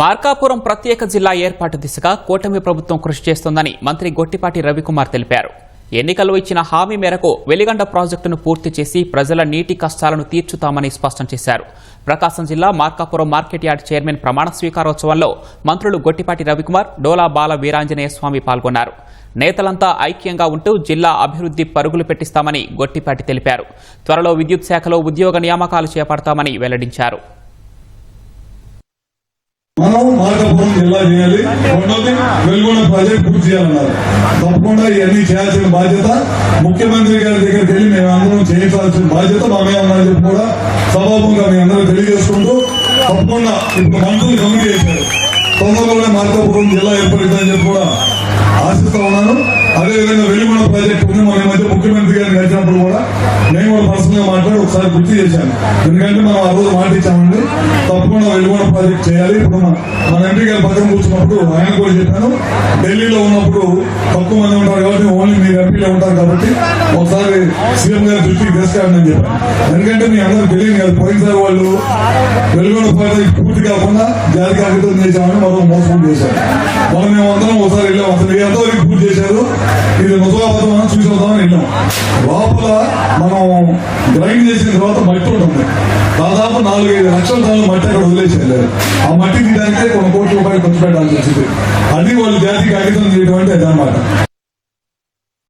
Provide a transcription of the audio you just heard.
మార్కాపురం ప్రత్యేక జిల్లా ఏర్పాటు దిశగా కూటమి ప్రభుత్వం కృషి చేస్తోందని మంత్రి గొట్టిపాటి రవికుమార్ తెలిపారు. ఎన్నికల్లో ఇచ్చిన హామీ మేరకు వెలిగండ ప్రాజెక్టును పూర్తి చేసి ప్రజల నీటి కష్టాలను తీర్చుతామని స్పష్టం చేశారు. ప్రకాశం జిల్లా మార్కాపురం మార్కెట్ యార్డ్ చైర్మన్ ప్రమాణ స్వీకారోత్సవంలో మంత్రులు గొట్టిపాటి రవికుమార్ డోలా బాల వీరాంజనేయ స్వామి పాల్గొన్నారు. నేతలంతా ఐక్యంగా ఉంటూ జిల్లా అభివృద్ధి పరుగులు పెట్టిస్తామని గొట్టిపాటి తెలిపారు. త్వరలో విద్యుత్ శాఖలో ఉద్యోగ నియామకాలు చేపడతామని వెల్లడించారు మనం మార్కాపురం జిల్లా చేయాలి? రెండోది వెలుగొండ ప్రాజెక్ట్ పూర్తి చేయాలన్నారు. తప్పకుండా ఇవన్నీ చేయాల్సిన బాధ్యత ముఖ్యమంత్రి గారి దగ్గరికి వెళ్ళి మేము అందరం చేయించాల్సిన బాధ్యత మా మీద ఉందని చెప్పి కూడా సభాముఖంగా మీ అందరూ తెలియజేసుకుంటూ తప్పకుండా ఇప్పుడు మంత్రులు కమిటీ చేశారు తొందరలోనే మార్కాపురం జిల్లా ఏర్పడిందని చెప్పి కూడా ఆశిస్తా ఉన్నాను అదేవిధంగా వెలుగుల ప్రాజెక్ట్ మన మధ్య ముఖ్యమంత్రి గారిని కలిసినప్పుడు కూడా నేను కూడా పర్సనల్గా మాట్లాడి ఒకసారి గుర్తు చేశాను. ఎందుకంటే మనం ఆ రోజు మాట ఇచ్చామండి. తప్పకుండా వెలుగుల ప్రాజెక్ట్ చేయాలి. ఇప్పుడు మన ఎంపీ గారి పక్కన కూర్చున్నప్పుడు ఆయన కూడా చెప్పాను. ఢిల్లీలో ఉన్నప్పుడు తక్కువ మంది ఉంటారు కాబట్టి ఓన్లీ మీరు ఎంపీలో ఉంటారు కాబట్టి ఒకసారి సీఎం గారి దృష్టికి తీసుకురండి అని చెప్పాను. ఎందుకంటే మీ అందరూ తెలియదు కదా పోయినసారి వాళ్ళు వెలుగుల ప్రాజెక్ట్ పూర్తి కాకుండా జాతి కాగితం చేశామని మనం మోసం చేశారు. మనం మేము ఒకసారి వస్తుంది ఎంతవరకు పూర్తి చేశారు. ఇది ముసలాబాద్ మనం చూసి వద్దామని వెళ్ళాం లోపల మనం గ్రైండ్ చేసిన తర్వాత మట్టి ఉంటుంది. దాదాపు నాలుగైదు లక్షల టన్నుల మట్టి అక్కడ వదిలేసేయారు ఆ మట్టి తీయడానికే కొన్ని కోట్ల రూపాయలు ఖర్చు పెట్టాల్సి వచ్చింది. అది వాళ్ళు జాతి కాగితం చేయడం అంటే అదనమాట